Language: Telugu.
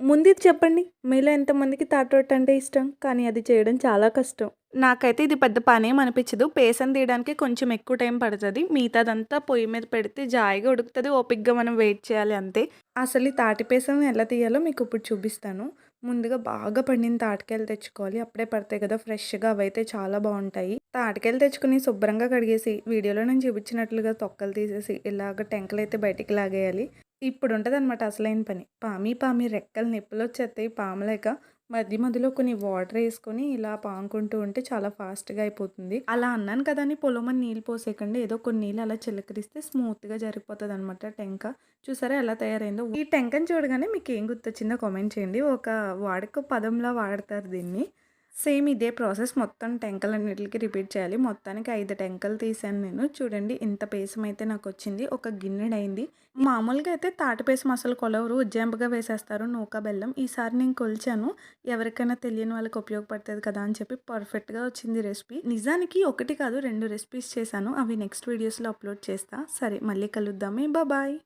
ముందు ఇది చెప్పండి. మీలో ఎంతమందికి తాటి రొట్టె అంటే ఇష్టం? కానీ అది చేయడం చాలా కష్టం. నాకైతే ఇది పెద్ద పనేం అనిపించదు. పేసం తీయడానికి కొంచెం ఎక్కువ టైం పడుతుంది. మిగతాదంతా పొయ్యి మీద పెడితే జాయిగా ఉడుకుతుంది. ఓపిక్గా మనం వెయిట్ చేయాలి అంతే. అసలు ఈ తాటి పేసం ఎలా తీయాలో మీకు ఇప్పుడు చూపిస్తాను. ముందుగా బాగా పండిన తాటికాయలు తెచ్చుకోవాలి. అప్పుడే పడతాయి కదా ఫ్రెష్గా అవైతే చాలా బాగుంటాయి. తాటికాయలు తెచ్చుకుని శుభ్రంగా కడిగేసి వీడియోలో నేను చూపించినట్లుగా తొక్కలు తీసేసి ఇలాగ టెంకలు అయితే బయటికి లాగేయాలి. ఇప్పుడు ఉంటుంది అనమాట అసలైన పని. పామి పామి రెక్కలు నొప్పులు వచ్చేస్తాయి పాములేక మధ్య మధ్యలో కొన్ని వాటర్ వేసుకొని ఇలా పాముకుంటూ ఉంటే చాలా ఫాస్ట్గా అయిపోతుంది. అలా అన్నాను కదా అని పొలమని నీళ్ళు పోసేయకండి. ఏదో కొన్ని నీళ్ళు అలా చిలకరిస్తే స్మూత్గా జరిగిపోతుంది అనమాట టెంక. చూసారా ఎలా తయారైందో? ఈ టెంకని చూడగానే మీకు ఏం గుర్తొచ్చిందో కామెంట్ చేయండి. ఒక వాడక పదంలా వాడతారు దీన్ని. సేమ్ ఇదే ప్రాసెస్. మొత్తం టెంకలన్నిటికి రిపీట్ చేయాలి. మొత్తానికి ఐదు టెంకలు తీసాను నేను. చూడండి ఇంత పేసం అయితే నాకు వచ్చింది ఒక గిన్నెడైంది. మామూలుగా అయితే తాటిపేసం అసలు కొలవరు ఉజ్జాంపుగా వేసేస్తారు. నూక బెల్లం. ఈసారి నేను కొలిచాను. ఎవరికైనా తెలియని వాళ్ళకి ఉపయోగపడుతుంది కదా అని చెప్పి పర్ఫెక్ట్గా వచ్చింది రెసిపీ. నిజానికి ఒకటి కాదు రెండు రెసిపీస్ చేశాను. అవి నెక్స్ట్ వీడియోస్లో అప్లోడ్ చేస్తా. సరే మళ్ళీ కలుద్దామే. బాయ్.